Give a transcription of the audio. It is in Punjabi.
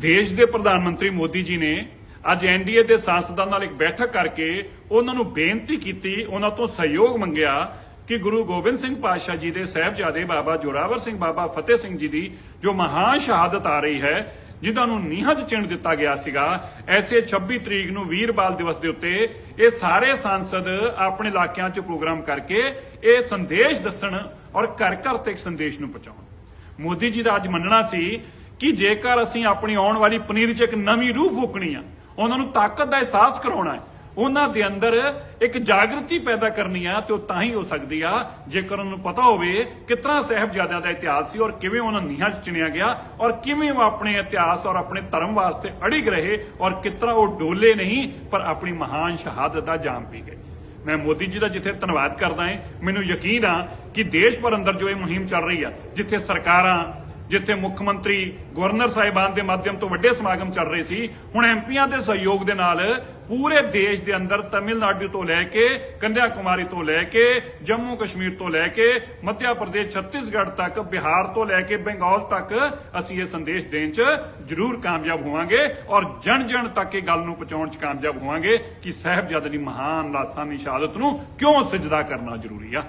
ਦੇਸ਼ ਦੇ ਪ੍ਰਧਾਨ ਮੰਤਰੀ ਮੋਦੀ ਜੀ ਨੇ ਅੱਜ ਐਨਡੀਏ ਦੇ ਸਾਂਸਦਾਂ ਨਾਲ ਇੱਕ ਬੈਠਕ ਕਰਕੇ ਉਹਨਾਂ ਨੂੰ ਬੇਨਤੀ ਕੀਤੀ, ਉਹਨਾਂ ਤੋਂ ਸਹਿਯੋਗ ਮੰਗਿਆ ਕਿ ਗੁਰੂ ਗੋਬਿੰਦ ਸਿੰਘ ਪਾਤਸ਼ਾਹ ਜੀ ਦੇ ਸਹਿਬਜ਼ਾਦੇ ਬਾਬਾ ਜੋਰਾਵਰ ਸਿੰਘ, ਬਾਬਾ ਫਤਿਹ ਸਿੰਘ ਜੀ ਦੀ ਜੋ ਮਹਾਨ ਸ਼ਹਾਦਤ ਆ ਰਹੀ ਹੈ, ਜਿਨ੍ਹਾਂ ਨੂੰ ਨੀਹਾਂ 'ਚ ਚਿਣ ਦਿੱਤਾ ਗਿਆ ਸੀਗਾ, ਐਸੇ 26 ਤਰੀਕ ਨੂੰ ਵੀਰ ਬਾਲ ਦਿਵਸ ਦੇ ਉੱਤੇ ਇਹ ਸਾਰੇ ਸੰਸਦ ਆਪਣੇ ਇਲਾਕਿਆਂ 'ਚ ਪ੍ਰੋਗਰਾਮ ਕਰਕੇ ਇਹ ਸੰਦੇਸ਼ ਦੱਸਣ ਔਰ ਘਰ ਘਰ ਤੱਕ ਸੰਦੇਸ਼ ਨੂੰ ਪਹੁੰਚਾਉਣ। ਮੋਦੀ ਜੀ ਦਾ ਅੱਜ ਮੰਨਣਾ ਸੀ ਕਿ ਜੇਕਰ ਅਸੀਂ ਆਪਣੀ ਆਉਣ ਵਾਲੀ ਪਨੀਰ 'ਚ ਇੱਕ ਨਵੀਂ ਰੂਹ ਫੂਕਣੀ ਆ, ਉਹਨਾਂ ਨੂੰ ਤਾਕਤ ਦਾ ਅਹਿਸਾਸ ਕਰਾਉਣਾ ਹੈ, ਉਹਨਾਂ ਦੇ ਅੰਦਰ ਇੱਕ ਜਾਗਰਤੀ ਪੈਦਾ ਕਰਨੀ ਆ ਤੇ ਉਹ ਤਾਂ ਹੀ ਹੋ ਸਕਦੀ ਆ, ਜੇਕਰ ਉਹਨਾਂ ਨੂੰ ਪਤਾ ਹੋਵੇ ਕਿਤਨਾ ਸਾਹਿਬਜ਼ਾਦਿਆਂ ਦਾ ਇਤਿਹਾਸ ਸੀ ਔਰ ਕਿਵੇਂ ਉਹਨਾਂ ਨੀਹਾਂ 'ਚ ਚਿਣਿਆ ਗਿਆ ਔਰ ਕਿਵੇਂ ਉਹ ਆਪਣੇ ਇਤਿਹਾਸ ਔਰ ਆਪਣੇ ਧਰਮ ਵਾਸਤੇ ਅੜਿਗ ਰਹੇ ਔਰ ਕਿਤਨਾ ਉਹ ਡੋਲੇ ਨਹੀਂ, ਪਰ ਆਪਣੀ ਮਹਾਨ ਸ਼ਹਾਦਤ ਦਾ ਜਾਮ ਪੀ ਗਏ। ਮੈਂ ਮੋਦੀ ਜੀ ਦਾ ਜਿੱਥੇ ਧੰਨਵਾਦ ਕਰਦਾ ਹਾਂ, ਮੈਨੂੰ ਯਕੀਨ ਆ ਕਿ ਦੇਸ਼ ਭਰ ਅੰਦਰ ਜੋ ਇਹ ਮੁਹਿੰਮ ਚੱਲ ਰਹੀ ਆ, ਜਿੱਥੇ ਸਰਕਾਰਾਂ ਜਿੱਥੇ ਮੁੱਖ ਮੰਤਰੀ ਗਵਰਨਰ ਸਾਹਿਬਾਨ ਦੇ ਮਾਧਿਅਮ ਤੋਂ ਵੱਡੇ ਸਮਾਗਮ ਚੱਲ ਰਹੇ ਸੀ, ਹੁਣ ਐਮਪੀਆਂ ਦੇ ਸਹਿਯੋਗ ਦੇ ਨਾਲ ਪੂਰੇ ਦੇਸ਼ ਦੇ ਅੰਦਰ ਤਮਿਲਨਾਡੂ ਤੋਂ ਲੈ ਕੇ ਕੰਨਿਆ ਕੁਮਾਰੀ ਤੋਂ ਲੈ ਕੇ, ਜੰਮੂ ਕਸ਼ਮੀਰ ਤੋਂ ਲੈ ਕੇ ਮੱਧ ਪ੍ਰਦੇਸ਼, ਛੱਤੀਸਗੜ੍ਹ ਤੱਕ, ਬਿਹਾਰ ਤੋਂ ਲੈ ਕੇ ਬੰਗਾਲ ਤੱਕ ਅਸੀਂ ਇਹ ਸੰਦੇਸ਼ ਦੇਣ 'ਚ ਜ਼ਰੂਰ ਕਾਮਯਾਬ ਹੋਵਾਂਗੇ ਔਰ ਜਨ ਜਨ ਤੱਕ ਇਹ ਗੱਲ ਨੂੰ ਪਹੁੰਚਾਉਣ 'ਚ ਕਾਮਯਾਬ ਹੋਵਾਂਗੇ ਕਿ ਸਾਹਿਬਜ਼ਾਦੇ ਦੀ ਮਹਾਨ ਲਾਸਾਨੀ ਸ਼ਹਾਦਤ ਨੂੰ ਕਿਉਂ ਸਜਦਾ ਕਰਨਾ ਜ਼ਰੂਰੀ ਆ।